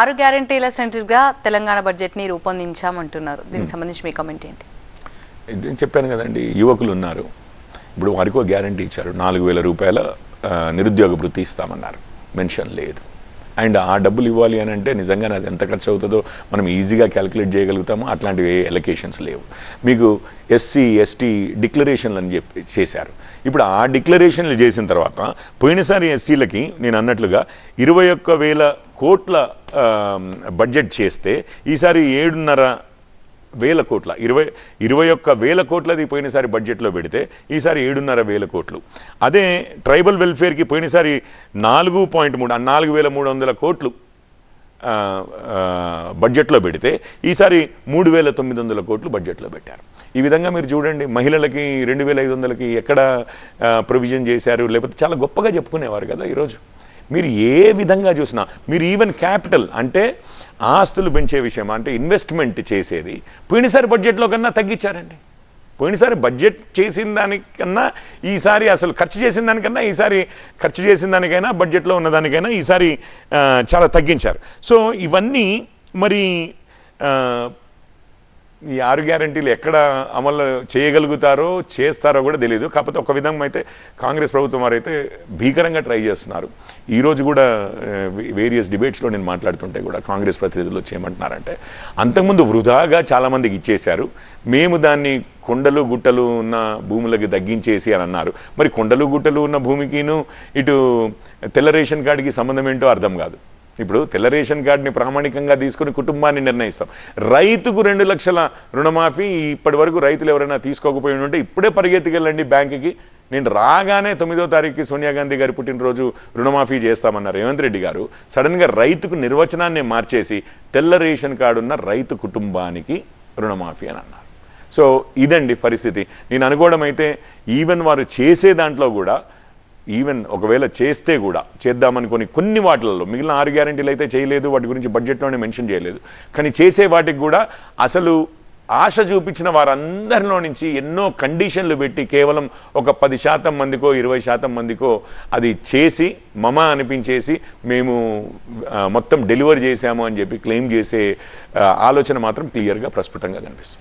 ఆరు గ్యారంటీల సెంటర్గా తెలంగాణ బడ్జెట్ని రూపొందించామంటున్నారు. దీనికి సంబంధించి మీ కామెంట్ ఏంటి? నేను చెప్పాను కదండి యువకులు ఉన్నారు ఇప్పుడు వారికి ఒక గ్యారంటీ ఇచ్చారు. నాలుగు వేల రూపాయల నిరుద్యోగ వృత్తి ఇస్తామన్నారు. మెన్షన్ లేదు. అండ్ ఆ డబ్బులు ఇవ్వాలి అని అంటే నిజంగా అది ఎంత ఖర్చు అవుతుందో మనం ఈజీగా క్యాలిక్యులేట్ చేయగలుగుతాము అట్లాంటివి ఏ ఎలకేషన్స్ లేవు. మీకు ఎస్సీ ఎస్టీ డిక్లరేషన్లు అని చెప్పి చేశారు. ఇప్పుడు ఆ డిక్లరేషన్లు చేసిన తర్వాత పోయినసారి ఎస్సీలకి నేను అన్నట్లుగా ఇరవై ఒక్క వేల కోట్ల బడ్జెట్ చేస్తే ఈసారి ఏడున్నర వేల కోట్ల ఇరవై ఇరవై ఒక్క వేల కోట్లది పోయినసారి బడ్జెట్లో పెడితే ఈసారి ఏడున్నర వేల కోట్లు. అదే ట్రైబల్ వెల్ఫేర్కి పోయినసారి నాలుగు పాయింట్ మూడు నాలుగు వేల మూడు వందల కోట్లు బడ్జెట్లో పెడితే ఈసారి మూడు వేల తొమ్మిది వందల కోట్లు బడ్జెట్లో పెట్టారు. ఈ విధంగా మీరు చూడండి మహిళలకి రెండు వేల ఐదు వందలకి ఎక్కడ ప్రొవిజన్ చేశారు లేకపోతే చాలా గొప్పగా చెప్పుకునేవారు కదా ఈరోజు. మీరు ఏ విధంగా చూసినా మీరు ఈవెన్ క్యాపిటల్ అంటే ఆస్తులు పెంచే విషయం అంటే ఇన్వెస్ట్మెంట్ చేసేది. పోయినసారి బడ్జెట్లో కన్నా తగ్గించారండి. పోయినసారి బడ్జెట్ చేసిన దానికన్నా ఈసారి అసలు ఖర్చు చేసిన దానికన్నా ఈసారి ఖర్చు చేసిన దానికైనా బడ్జెట్లో ఉన్నదానికైనా ఈసారి చాలా తగ్గించారు. సో ఇవన్నీ మరి ఈ ఆరు గ్యారంటీలు ఎక్కడ అమలు చేయగలుగుతారో చేస్తారో కూడా తెలియదు కాకపోతే ఒక విధంగా అయితే కాంగ్రెస్ ప్రభుత్వం వారు అయితే భీకరంగా ట్రై చేస్తున్నారు. ఈరోజు కూడా వేరియస్ డిబేట్స్లో నేను మాట్లాడుతుంటే కూడా కాంగ్రెస్ ప్రతినిధులు చేయమంటున్నారంటే అంతకుముందు వృధాగా చాలామందికి ఇచ్చేశారు. మేము దాన్ని కొండలు గుట్టలు ఉన్న భూములకి తగ్గించేసి అని అన్నారు. మరి కొండలు గుట్టలు ఉన్న భూమికిను ఇటు తెల్ల రేషన్ కార్డుకి సంబంధం ఏంటో అర్థం కాదు. ఇప్పుడు తెల్ల రేషన్ కార్డుని ప్రామాణికంగా తీసుకుని కుటుంబాన్ని నిర్ణయిస్తాం. రైతుకు రెండు లక్షల రుణమాఫీ ఇప్పటి వరకు రైతులు ఎవరైనా తీసుకోకపోయి ఉంటే ఇప్పుడే పరిగెత్తికెళ్ళండి బ్యాంకుకి. నేను రాగానే తొమ్మిదో తారీఖుకి సోనియా గాంధీ గారి పుట్టినరోజు రుణమాఫీ చేస్తామన్నారు రేవంత్ రెడ్డి గారు. సడన్గా రైతుకు నిర్వచనాన్ని మార్చేసి తెల్ల రేషన్ కార్డు ఉన్న రైతు కుటుంబానికి రుణమాఫీ అని అన్నారు. సో ఇదండి పరిస్థితి. నేను అనుకోవడం అయితే ఈవెన్ వారు చేసే దాంట్లో కూడా ఈవెన్ ఒకవేళ చేస్తే కూడా చేద్దామనుకొని కొన్ని వాటిలలో మిగిలిన ఆరు గ్యారెంటీలు అయితే చేయలేదు వాటి గురించి బడ్జెట్లోనే మెన్షన్ చేయలేదు. కానీ చేసే వాటికి కూడా అసలు ఆశ చూపించిన వారందరిలో నుంచి ఎన్నో కండిషన్లు పెట్టి కేవలం ఒక పది శాతం మందికో ఇరవై శాతం మందికో అది చేసి మమ అనిపించేసి మేము మొత్తం డెలివర్ చేశాము అని చెప్పి క్లెయిమ్ చేసే ఆలోచన మాత్రం క్లియర్గా ప్రస్ఫుటంగా కనిపిస్తుంది.